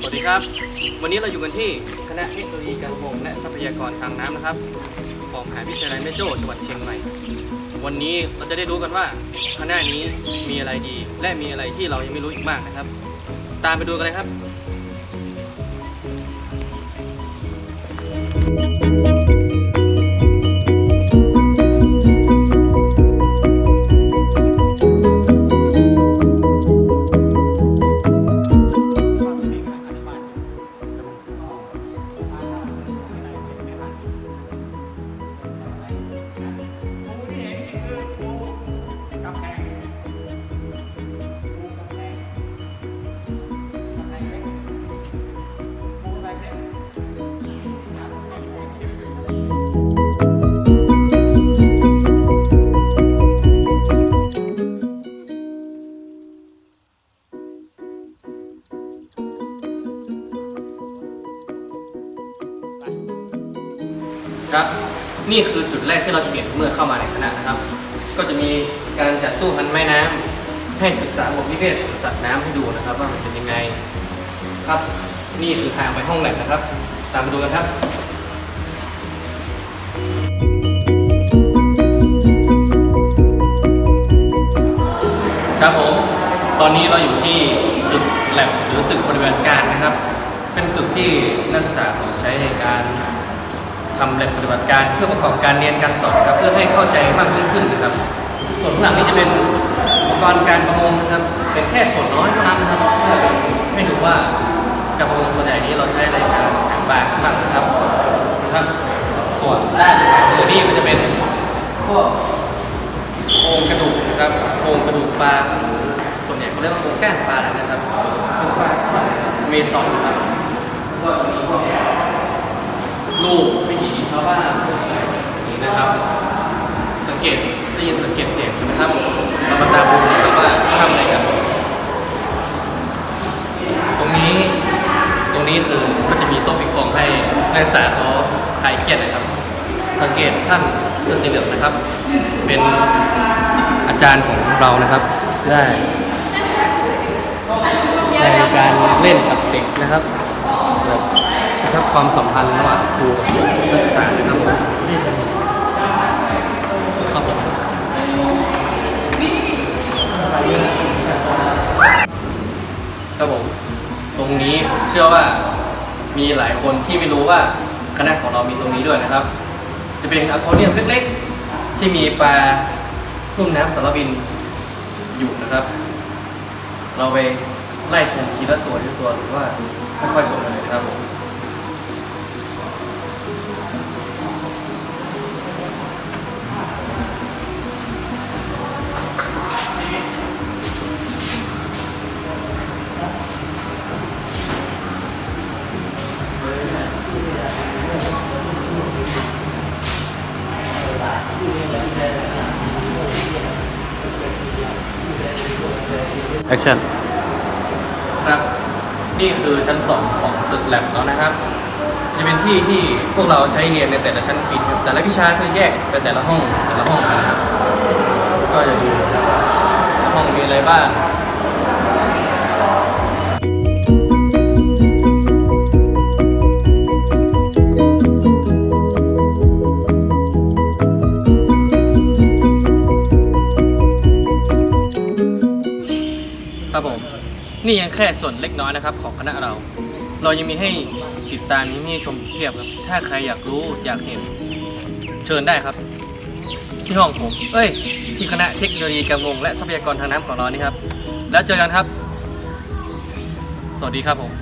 สวัสดีครับ วันนี้เราอยู่กันที่คณะเทคโนโลยีการวงและทรัพยากรทางน้ำนะครับ ของมหาวิทยาลัยแม่โจ้จังหวัดเชียงใหม่ วันนี้เราจะได้รู้กันว่าคณะนี้มีอะไรดี และมีอะไรที่เรายังไม่รู้อีกมากนะครับ ตามไปดูกันเลยครับ ครับ นี่คือจุดแรกที่เราจะเห็นเมื่อเข้ามาในคณะนะครับ ก็จะมีการจัดตู้พันไม้น้ำให้ศึกษาบทนิเวศสัตว์น้ำให้ดูนะครับ ว่ามันเป็นยังไงครับ นี่คือทางไปห้องแลบนะครับ ตามไปดูกันครับครับผม ตอนนี้เราอยู่ที่ตึกแลบหรือตึกบริเวณการนะครับ เป็นตึกที่นักศึกษาเขาใช้ในการ ทำแลบปฏิบัติการเพื่อประกอบการเรียนการสอนครับเพื่อให้เข้าใจมากยิ่งขึ้นนะครับ ส่วนข้างหลังนี้จะเป็นอุปกรณ์การประมงนะครับเป็นแค่ส่วนน้อยเท่านั้นนะครับเพื่อให้ดูว่าการประมงส่วนใหญ่นี้เราใช้อะไรการหาปลากันบ้างนะครับนะครับ ส่วนด้านมือนี่ก็จะเป็นพวกโครงกระดูกนะครับโครงกระดูกปลาส่วนใหญ่เขาเรียกว่าโครงก้างปลานะครับเป็นปลาช่อนเมซอนนะครับก็มีพวกลูก วิถีชาวบ้านี่นะครับ สังเกตได้ยินสังเกตเสียงนะครับเรามาตามดูนะครับว่าเขาทำอะไรกัน ตรงนี้ตรงนี้คือก็จะมีโต๊ะปิงปองให้นักศึกษาเขาคลายเครียดนะครับ สังเกตท่านเสื้อสีเหลืองนะครับ เป็นอาจารย์ของเรานะครับได้ในการเล่นกับเด็กนะครับ แบบกระชับความสัมพันธ์ระหว่างครูกับนักศึกษานะครับผมครับผมครับผมตรงนี้เชื่อว่ามีหลายคนที่ไม่รู้ว่าคณะของเรามีตรงนี้ด้วยนะครับ จะเป็นอะควาเรียมเล็กๆ ที่มีปลาลุ่มน้ำสารบินอยู่นะครับ เราไปไล่ชมทีละตัวทีละตัวหรือว่าค่อยๆชมกันเลยนะครับผม แอคชั่นครับนี่คือชั้นสองของตึกแลบแล้วนะครับ จะเป็นที่ที่พวกเราใช้เรียนในแต่ละชั้นปีครับแต่ละวิชาก็แยกไปแต่ละห้องแต่ละห้องนะครับ ก็จะดูห้องมีอะไรบ้าง นี่ยังแค่ส่วนเล็กน้อยนะครับ ของคณะเรา เรายังมีให้ติดตามยังมีให้ชมเพียบครับ ถ้าใครอยากรู้อยากเห็น เชิญได้ครับ ที่ห้องผม เอ้ย ที่คณะเทคโนโลยีการมงและทรัพยากรทางน้ำของเรานี่ครับ แล้วเจอกันครับ สวัสดีครับผม